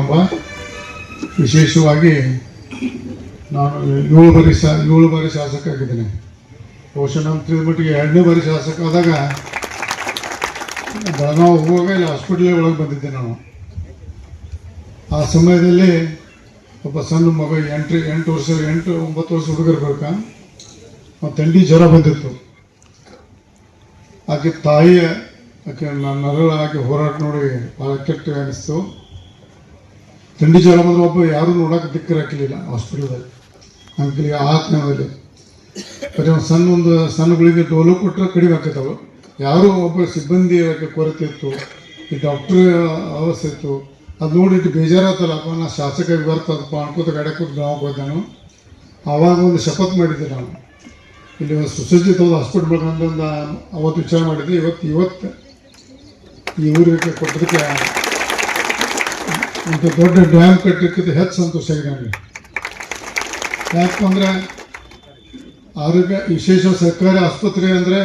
ಎಂಬ ವಿಶೇಷವಾಗಿ ನಾನು ಏಳು ಬಾರಿ ಶಾ, ಏಳು ಬಾರಿ ಶಾಸಕ ಆಗಿದ್ದೇನೆ. ಬಹುಶಃ ನಮ್ಮ ತಿಳಿದ ಮಟ್ಟಿಗೆ ಎರಡನೇ ಬಾರಿ ಶಾಸಕ ಆದಾಗ ಬೆಳಗಾವಿ ಹೋಗುವಾಗ ಇಲ್ಲಿ ಹಾಸ್ಪಿಟ್ಲಿಗೆ ಒಳಗೆ ಬಂದಿದ್ದೆ ನಾನು. ಆ ಸಮಯದಲ್ಲಿ ಒಬ್ಬ ಸಣ್ಣ ಮಗ, ಎಂಟು ಎಂಟು ವರ್ಷ, ಎಂಟು, ಒಂಬತ್ತು ವರ್ಷ ಹುಡುಗರು ಬೇಕಾ? ಮತ್ತು ಥಂಡಿ ಜ್ವರ ಬಂದಿತ್ತು. ಆಕೆ ತಾಯಿಯ, ಆಕೆ ನನ್ನ ಆಕೆ ಹೋರಾಟ ನೋಡಿ ಭಾಳ ಕೆಟ್ಟ ಅನಿಸ್ತು. ಥಂಡಿ ಜ್ವರ ಬಂದ್ರೆ ಒಬ್ಬ ಯಾರೂ ನೋಡೋಕೆ ದಿಕ್ಕರಾಕಿಲ್ಲ ಹಾಸ್ಪಿಟಲ್ದಲ್ಲಿ ಅಂಕಲಿಗೆ ಆತ್ಮದಲ್ಲಿ ಬರೀ ಒಂದು ಸಣ್ಣ ಒಂದು ಸಣ್ಣ ಗುಳಿಗೆ ಡೋಲು ಕೊಟ್ಟರೆ ಕಡಿಮೆ ಆಕೈತವು ಯಾರೂ ಒಬ್ಬ ಸಿಬ್ಬಂದಿ ಕೊರತೆ ಇತ್ತು, ಈ ಡಾಕ್ಟ್ರ್ ಅವಸ್ಥೆ ಇತ್ತು. ಅದು ನೋಡಿಟ್ಟು ಬೇಜಾರಾತಲ್ಲ, ಅಪ್ಪ, ನಾ ಶಾಸಕ ಬರ್ತದಪ್ಪ ಅನ್ಕೋತ ಗಾಡಿ ಕೂತು ನಾವು ಹೋದಾನು. ಆವಾಗ ಒಂದು ಶಪಥ ಮಾಡಿದ್ದೆ ನಾನು. ಇಲ್ಲಿ ಒಂದು ಸುಸಜ್ಜಿತವಾದ ಹಾಸ್ಪಿಟ್ಲ್ ಅಂತಂದು ಅವತ್ತು ವಿಚಾರ ಮಾಡಿದ್ದೆ. ಇವತ್ತು ಇವತ್ತು ಈ ಊರಿಗೆ ಕೊಟ್ಟದಕ್ಕೆ ಇಂಥ ದೊಡ್ಡ ಡ್ಯಾಮ್ ಕಟ್ಟಲಿಕ್ಕಿದ್ದು ಹೆಚ್ಚು ಸಂತೋಷ ಆಗಿದೆ ನನಗೆ. ಯಾಕಂದ್ರೆ ಆರೋಗ್ಯ, ವಿಶೇಷ ಸರ್ಕಾರಿ ಆಸ್ಪತ್ರೆ ಅಂದರೆ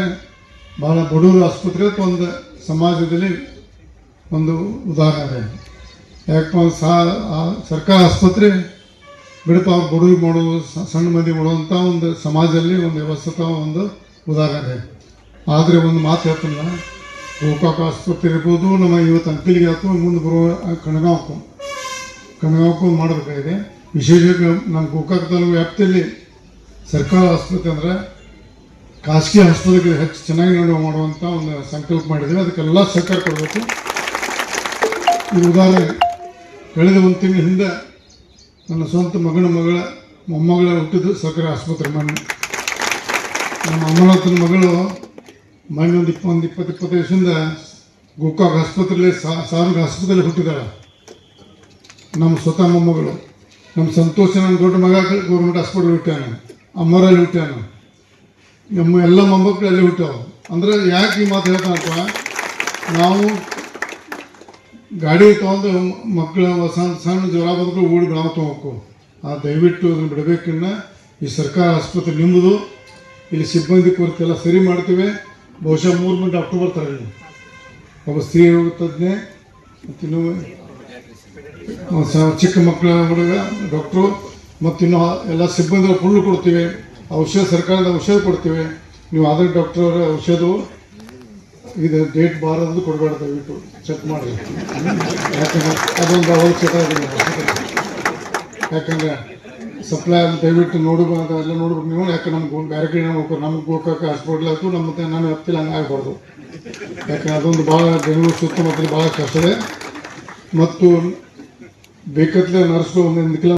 ಭಾಳ ಬಡವರು ಆಸ್ಪತ್ರೆ ಒಂದು ಸಮಾಜದಲ್ಲಿ ಒಂದು ಉದಾಹರಣೆ. ಯಾಕಪ್ಪ ಸಾ ಸರ್ಕಾರಿ ಆಸ್ಪತ್ರೆ ಬಿಡಪ್ಪ, ಅವ್ರು ಬಡವ್ರಿಗೆ ಮಾಡೋದು ಸಣ್ಣ ಮಂದಿ ಮಾಡುವಂಥ ಒಂದು ಸಮಾಜದಲ್ಲಿ ಒಂದು ವ್ಯವಸ್ಥಿತ ಒಂದು ಉದಾಹರಣೆ. ಆದರೆ ಒಂದು ಮಾತು ಹೇಳ್ತಿಲ್ಲ ಗೋಕಾಕ ಆಸ್ಪತ್ರೆ ಇರ್ಬೋದು ನಮ್ಮ ಇವತ್ತು ಅಂಕಲಿಗೆ ಆಯ್ತು ಮುಂದೆ ಬರುವ ಕಣಗಾವಕ್ಕೂ ಕಣಗಾವಕ್ಕೂ ಮಾಡಬೇಕಾಗಿದೆ. ವಿಶೇಷವಾಗಿ ನಮ್ಮ ಗೋಕಾಕ ತಾಲೂಕು ವ್ಯಾಪ್ತಿಯಲ್ಲಿ ಸರ್ಕಾರಿ ಆಸ್ಪತ್ರೆ ಅಂದರೆ ಖಾಸಗಿ ಆಸ್ಪತ್ರೆಗೆ ಹೆಚ್ಚು ಚೆನ್ನಾಗಿ ನೋಡುವ ಮಾಡುವಂಥ ಒಂದು ಸಂಕಲ್ಪ ಮಾಡಿದ್ದೀವಿ ಅದಕ್ಕೆಲ್ಲ ಸಹಕಾರ ಕೊಡಬೇಕು. ಈ ಉದಾಹರಣೆ ಕಳೆದ ಒಂದು ತಿಂಗಳ ಹಿಂದೆ ನನ್ನ ಸ್ವಂತ ಮಗನ ಮಗಳ ಮೊಮ್ಮಗಳ ಹುಟ್ಟಿದ್ದು ಸರ್ಕಾರಿ ಆಸ್ಪತ್ರೆ ಮಣ್ಣು ನಮ್ಮ ಅಮರನಾಥನ ಮಗಳು ಮೊನ್ನೆ ಇಪ್ಪೊಂದು ಇಪ್ಪತ್ತು ಇಪ್ಪತ್ತು ವರ್ಷದಿಂದ ಗೋಕಾಕ್ ಆಸ್ಪತ್ರೆಯಲ್ಲಿ ಸಾರ್ವಜನಿಕ ಆಸ್ಪತ್ರೆಯಲ್ಲಿ ಹುಟ್ಟಿದಾಳೆ ನಮ್ಮ ಸ್ವತಃ ಮೊಮ್ಮಗಳು ನಮ್ಮ ಸಂತೋಷ ನನ್ನ ದೊಡ್ಡ ಮಗ ಗೌರ್ಮೆಂಟ್ ಹಾಸ್ಪಿಟಲ್ ಹುಟ್ಟ್ಯಾನ. ಅಮ್ಮರಲ್ಲಿ ಹುಟ್ಟ್ಯಾನ. ನಮ್ಮ ಎಲ್ಲ ಮೊಮ್ಮಕ್ಕಳು ಅಲ್ಲಿ ಹುಟ್ಟ್ಯಾವ. ಅಂದ್ರೆ ಯಾಕೆ ಈ ಮಾತು ಹೇಳ್ತಾನಪ್ಪ? ನಾವು ಗಾಡಿ ತೊಗೊಂಡು ಮಕ್ಕಳು ಸಣ್ಣ ಸಣ್ಣ ಜ್ವರ ಬಂದ್ರು ಓಡಿ ನಾವು ತೊಗೋಬೇಕು. ಆ ದಯವಿಟ್ಟು ಅದನ್ನು ಬಿಡಬೇಕನ್ನ ಈ ಸರ್ಕಾರ ಆಸ್ಪತ್ರೆ ನಿಮ್ಮದು. ಇಲ್ಲಿ ಸಿಬ್ಬಂದಿ ಕೊರತೆ ಎಲ್ಲ ಸರಿ ಮಾಡ್ತೀವಿ. ಬಹುಶಃ ಮೂರು ಮಂದಿ ಡಾಕ್ಟ್ರು ಬರ್ತಾರೆ ಒಬ್ಬ ಸ್ತ್ರೀ ರೋಗ ತಜ್ಞೆ ಮತ್ತು ಇನ್ನು ಒಂದು ಚಿಕ್ಕ ಮಕ್ಕಳ ಹುಡುಗ ಡಾಕ್ಟ್ರು ಮತ್ತಿನ್ನು ಎಲ್ಲ ಸಿಬ್ಬಂದಿ ಫುಲ್ಲು ಕೊಡ್ತೀವಿ, ಔಷಧ ಸರ್ಕಾರದ ಔಷಧ ಕೊಡ್ತೀವಿ. ನೀವು ಆದ್ರೆ ಡಾಕ್ಟರ್ ಔಷಧ ಇದು ಡೇಟ್ ಬಾರದು ಕೊಡಬಾರ್ದು ದಯವಿಟ್ಟು ಚೆಕ್ ಮಾಡಿ. ಯಾಕಂದ್ರೆ ಅದೊಂದು ಅವಶ್ಯಕತೆ ಇದೆ ಯಾಕಂದ್ರೆ ಸಪ್ಲೈ ದಯವಿಟ್ಟು ನೋಡ್ಬೇಕು ಎಲ್ಲ ನೋಡ್ಬೇಕು ನೀವು ಯಾಕೆ ನಮ್ಗೆ ಬೇರೆ ಕಡೆ ಹೋಗ್ಬೇಕು ನಮ್ಗೆ ಗೋಕಾಕ ಹಾಸ್ಪಿಟ್ಲ್ ಆಯ್ತು, ನಮ್ಮ ನಾನು ಹತ್ತಿಲ್ಲ ಹಂಗೆ ಆಗಬಾರ್ದು. ಯಾಕಂದ್ರೆ ಅದೊಂದು ಭಾಳ ಬೆಂಗಳೂರು ಸುತ್ತಮುತ್ತಲು ಭಾಳ ಕಷ್ಟ ಇದೆ. ಮತ್ತು ಬೇಕತ್ಲೆ ನರ್ಸ್ಗಳು ಒಂದೊಂದು ಕಿಲೋ